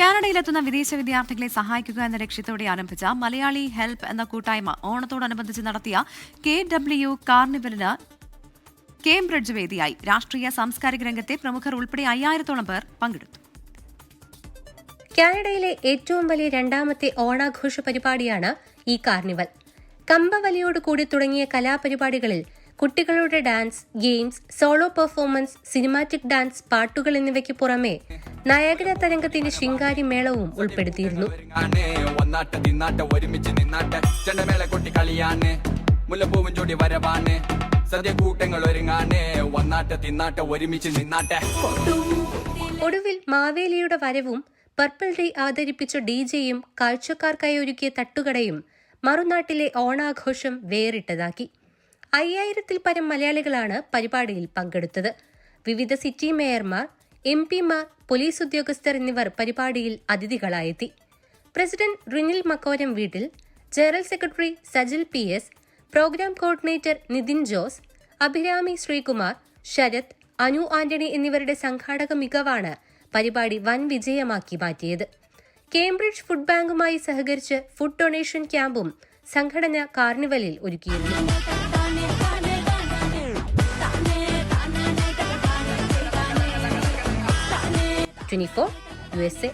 കാനഡയിലെത്തുന്ന വിദേശ വിദ്യാർത്ഥികളെ സഹായിക്കുക എന്ന ലക്ഷ്യത്തോടെ ആരംഭിച്ച മലയാളി ഹെൽപ്പ് എന്ന കൂട്ടായ്മ ഓണത്തോടനുബന്ധിച്ച് നടത്തിയ കെ ഡബ്ല്യു കാർണിവലിന് കേംബ്രിഡ്ജ് വേദിയായി. രാഷ്ട്രീയ സാംസ്കാരിക രംഗത്തെ പ്രമുഖർ ഉൾപ്പെടെ അയ്യായിരത്തോളം പേർ പങ്കെടുത്തു. കാനഡയിലെ ഏറ്റവും വലിയ രണ്ടാമത്തെ ഓണാഘോഷ പരിപാടിയാണ് ഈ കാർണിവൽ. കമ്പവലിയോട് കൂടി തുടങ്ങിയ കലാപരിപാടികളിൽ കുട്ടികളുടെ dance games solo performance cinematic dance പാട്ടുകൾ എന്നിവയ്ക്ക് പുറമെ നയകര തരംഗത്തിന്റെ ശിങ്കാരി മേളവും ഉൾപ്പെടുത്തിയിരുന്നു. മുല്ലപ്പൂവും ചൂടി വരവാണ് സദ്യ കൂട്ടങ്ങൾ ഒരുങ്ങാണ് ഒന്നാട്ട തിന്നാട്ട ഒരുമിച്ച് നിന്നാട്ടെ. ഒടുവിൽ മാവേലിയുടെ വരവും പർപ്പിൾ ഡേ അവതരിപ്പിച്ച ഡിജെയും കാഴ്ചക്കാർക്കായി ഒരുക്കിയ തട്ടുകടയും മറുനാട്ടിലെ ഓണാഘോഷം വേറിട്ടതാക്കി. അയ്യായിരത്തിൽ പരം മലയാളികളാണ് പരിപാടിയിൽ പങ്കെടുത്തത്. വിവിധ സിറ്റി മേയർമാർ എം പിമാർ പോലീസ് ഉദ്യോഗസ്ഥർ എന്നിവർ പരിപാടിയിൽ അതിഥികളായെത്തി. പ്രസിഡന്റ് റിനിൽ മക്കോരം വീട്ടിൽ general secretary Sajil P S program coordinator Nithin Jose Abhirami Sreekumar Sarath Anu Antony എന്നിവരുടെ സംഘാടക മികവാണ് പരിപാടി വൻ വിജയമാക്കി മാറ്റിയത്. കേംബ്രിഡ്ജ് ഫുഡ് ബാങ്കുമായി സഹകരിച്ച് ഫുഡ് ഡൊണേഷൻ ക്യാമ്പും സംഘടന കാർണിവലിൽ ഒരുക്കിയിരുന്നു. Twenty four U S A